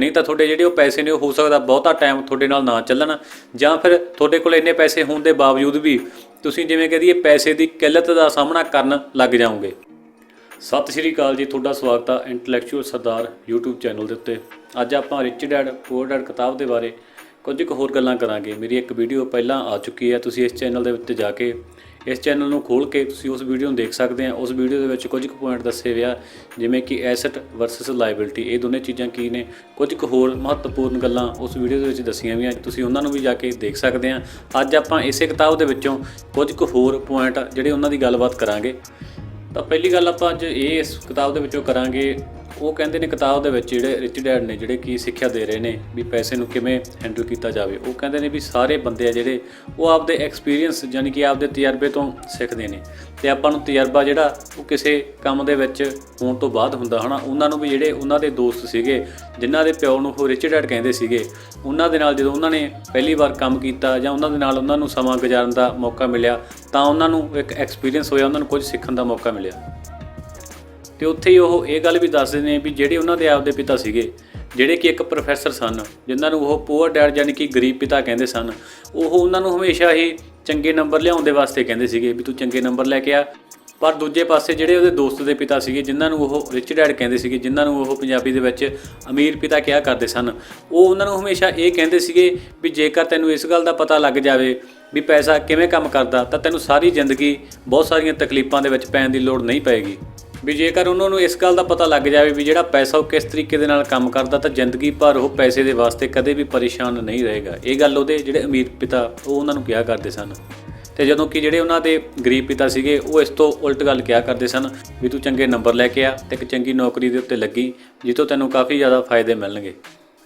ਨਹੀਂ ਤਾਂ ਤੁਹਾਡੇ ਜਿਹੜੇ ਉਹ ਪੈਸੇ ਨੇ ਉਹ ਹੋ ਸਕਦਾ ਬਹੁਤਾ ਟਾਈਮ ਤੁਹਾਡੇ ਨਾਲ ਨਾ ਚੱਲਣ, ਜਾਂ ਫਿਰ ਤੁਹਾਡੇ ਕੋਲ ਇੰਨੇ ਪੈਸੇ ਹੋਣ ਦੇ ਬਾਵਜੂਦ ਵੀ ਤੁਸੀਂ ਜਿਵੇਂ ਕਹਦੀਏ ਪੈਸੇ ਦੀ ਕਿੱਲਤ ਦਾ ਸਾਹਮਣਾ ਕਰਨ ਲੱਗ ਜਾਓਗੇ। ਸਤਿ ਸ਼੍ਰੀ ਅਕਾਲ ਜੀ, ਤੁਹਾਡਾ ਸਵਾਗਤ ਆ ਇੰਟੈਲੈਕਚੁਅਲ ਸਰਦਾਰ YouTube ਚੈਨਲ ਦੇ ਉੱਤੇ। ਅੱਜ ਆਪਾਂ ਰਿਚ ਡੈਡ ਪੂਅਰ ਡੈਡ ਕਿਤਾਬ ਦੇ ਬਾਰੇ ਕੁਝ ਕੁ ਹੋਰ ਗੱਲਾਂ ਕਰਾਂਗੇ। ਮੇਰੀ ਇੱਕ ਵੀਡੀਓ ਪਹਿਲਾਂ ਆ ਚੁੱਕੀ ਹੈ, ਤੁਸੀਂ ਇਸ ਚੈਨਲ ਦੇ ਉੱਤੇ ਜਾ ਕੇ ਇਸ ਚੈਨਲ ਨੂੰ ਖੋਲ ਕੇ ਤੁਸੀਂ ਉਸ ਵੀਡੀਓ ਨੂੰ ਦੇਖ ਸਕਦੇ ਆ। ਉਸ ਵੀਡੀਓ ਦੇ ਵਿੱਚ ਕੁਝ ਕੁ ਪੁਆਇੰਟ ਦੱਸੇ ਹੋਏ ਆ, ਜਿਵੇਂ ਕਿ ਐਸੈਟ ਵਰਸਸ ਲਾਇਬਿਲਟੀ ਇਹ ਦੋਨੇ ਚੀਜ਼ਾਂ ਕੀ ਨੇ? ਕੁਝ ਕੁ ਹੋਰ ਮਹੱਤਵਪੂਰਨ ਗੱਲਾਂ ਉਸ ਵੀਡੀਓ ਦੇ ਵਿੱਚ ਦੱਸੀਆਂ ਵੀ ਆ ਤੁਸੀਂ ਉਹਨਾਂ ਨੂੰ ਵੀ ਜਾ ਕੇ ਦੇਖ ਸਕਦੇ ਆ। ਅੱਜ ਆਪਾਂ ਇਸੇ ਕਿਤਾਬ ਦੇ ਵਿੱਚੋਂ ਕੁਝ ਕੁ ਹੋਰ ਪੁਆਇੰਟ ਜਿਹੜੇ ਉਹਨਾਂ ਦੀ ਗੱਲਬਾਤ ਕਰਾਂਗੇ। ਤਾਂ ਪਹਿਲੀ ਗੱਲ ਆਪਾਂ ਅੱਜ ਇਹ ਇਸ ਕਿਤਾਬ ਦੇ ਵਿੱਚੋਂ ਕਰਾਂਗੇ ਉਹ ਕਹਿੰਦੇ ਨੇ ਕਿਤਾਬ ਦੇ ਵਿੱਚ ਜਿਹੜੇ ਰਿਚ ਡੈਡ ਨੇ, ਜਿਹੜੇ ਕੀ ਸਿੱਖਿਆ ਦੇ ਰਹੇ ਨੇ, ਵੀ ਪੈਸੇ ਨੂੰ ਕਿਵੇਂ ਹੈਂਡਲ ਕੀਤਾ ਜਾਵੇ। ਉਹ ਕਹਿੰਦੇ ਨੇ ਵੀ ਸਾਰੇ ਬੰਦੇ ਆ ਜਿਹੜੇ, ਉਹ ਆਪਦੇ ਐਕਸਪੀਰੀਅੰਸ ਯਾਨੀ ਕਿ ਆਪਦੇ ਤਜਰਬੇ ਤੋਂ ਸਿੱਖਦੇ ਨੇ। ਤੇ ਆਪਾਂ ਨੂੰ ਤਜਰਬਾ ਜਿਹੜਾ, ਉਹ ਕਿਸੇ ਕੰਮ ਦੇ ਵਿੱਚ ਹੋਣ ਤੋਂ ਬਾਅਦ ਹੁੰਦਾ, ਹਨਾ? ਉਹਨਾਂ ਨੂੰ ਵੀ ਜਿਹੜੇ ਉਹਨਾਂ ਦੇ ਦੋਸਤ ਸੀਗੇ, ਜਿਨ੍ਹਾਂ ਦੇ ਪਿਓ ਨੂੰ ਉਹ ਰਿਚ ਡੈਡ ਕਹਿੰਦੇ ਸੀਗੇ, ਉਹਨਾਂ ਦੇ ਨਾਲ ਜਦੋਂ ਉਹਨਾਂ ਨੇ ਪਹਿਲੀ ਵਾਰ ਕੰਮ ਕੀਤਾ ਜਾਂ ਉਹਨਾਂ ਦੇ ਨਾਲ ਉਹਨਾਂ ਨੂੰ ਸਮਾਂ ਗੁਜ਼ਾਰਨ ਦਾ ਮੌਕਾ ਮਿਲਿਆ, ਤਾਂ ਉਹਨਾਂ ਨੂੰ ਇੱਕ ਐਕਸਪੀਰੀਅੰਸ ਹੋਇਆ, ਉਹਨਾਂ ਨੂੰ ਕੁਝ ਸਿੱਖਣ ਦਾ ਮੌਕਾ ਮਿਲਿਆ। ਤੇ ਉੱਥੇ ਹੀ ਉਹ ਇਹ ਗੱਲ ਵੀ ਦੱਸਦੇ ਨੇ ਵੀ ਜਿਹੜੇ ਉਹਨਾਂ ਦੇ ਆਪਦੇ ਪਿਤਾ ਸੀਗੇ, ਜਿਹੜੇ ਕਿ ਇੱਕ ਪ੍ਰੋਫੈਸਰ ਸਨ, ਜਿਨ੍ਹਾਂ ਨੂੰ ਉਹ ਪੂਅਰ ਡੈਡ ਯਾਨੀ ਕਿ ਗਰੀਬ ਪਿਤਾ ਕਹਿੰਦੇ ਸਨ, ਉਹ ਉਹਨਾਂ ਨੂੰ ਹਮੇਸ਼ਾ ਹੀ ਚੰਗੇ ਨੰਬਰ ਲਿਆਉਣ ਦੇ ਵਾਸਤੇ ਕਹਿੰਦੇ ਸੀਗੇ ਵੀ ਤੂੰ ਚੰਗੇ ਨੰਬਰ ਲੈ ਕੇ ਆ। ਪਰ ਦੂਜੇ ਪਾਸੇ ਜਿਹੜੇ ਉਹਦੇ ਦੋਸਤ ਦੇ ਪਿਤਾ ਸੀਗੇ, ਜਿਨ੍ਹਾਂ ਨੂੰ ਉਹ ਰਿਚ ਡੈਡ ਕਹਿੰਦੇ ਸੀਗੇ, ਜਿਨ੍ਹਾਂ ਨੂੰ ਉਹ ਪੰਜਾਬੀ ਦੇ ਵਿੱਚ ਅਮੀਰ ਪਿਤਾ ਕਿਹਾ ਕਰਦੇ ਸਨ, ਉਹ ਉਹਨਾਂ ਨੂੰ ਹਮੇਸ਼ਾ ਇਹ ਕਹਿੰਦੇ ਸੀਗੇ ਵੀ ਜੇਕਰ ਤੈਨੂੰ ਇਸ ਗੱਲ ਦਾ ਪਤਾ ਲੱਗ ਜਾਵੇ ਵੀ ਪੈਸਾ ਕਿਵੇਂ ਕੰਮ ਕਰਦਾ, ਤਾਂ ਤੈਨੂੰ ਸਾਰੀ ਜ਼ਿੰਦਗੀ ਬਹੁਤ ਸਾਰੀਆਂ ਤਕਲੀਫਾਂ ਦੇ ਵਿੱਚ ਪੈਣ ਦੀ ਲੋੜ ਨਹੀਂ ਪਏਗੀ। ਵੀ ਜੇਕਰ ਉਹਨਾਂ ਨੂੰ ਇਸ ਗੱਲ ਦਾ ਪਤਾ ਲੱਗ ਜਾਵੇ ਵੀ ਜਿਹੜਾ ਪੈਸਾ ਉਹ ਕਿਸ ਤਰੀਕੇ ਦੇ ਨਾਲ ਕੰਮ ਕਰਦਾ, ਤਾਂ ਜ਼ਿੰਦਗੀ ਭਰ ਉਹ ਪੈਸੇ ਦੇ ਵਾਸਤੇ ਕਦੇ ਵੀ ਪਰੇਸ਼ਾਨ ਨਹੀਂ ਰਹੇਗਾ। ਇਹ ਗੱਲ ਉਹਦੇ ਜਿਹੜੇ ਅਮੀਰ ਪਿਤਾ, ਉਹ ਉਹਨਾਂ ਨੂੰ ਕਿਹਾ ਕਰਦੇ ਸਨ। ਤੇ ਜਦੋਂ ਕਿ ਜਿਹੜੇ ਉਹਨਾਂ ਦੇ ਗਰੀਬ ਪਿਤਾ ਸੀਗੇ, ਉਹ ਇਸ ਤੋਂ ਉਲਟ ਗੱਲ ਕਿਹਾ ਕਰਦੇ ਸਨ ਵੀ ਤੂੰ ਚੰਗੇ ਨੰਬਰ ਲੈ ਕੇ ਆ ਤੇ ਇੱਕ ਚੰਗੀ ਨੌਕਰੀ ਦੇ ਉੱਤੇ ਲੱਗੀ, ਜਿੱਥੋਂ ਤੈਨੂੰ ਕਾਫੀ ਜ਼ਿਆਦਾ ਫਾਇਦੇ ਮਿਲਣਗੇ।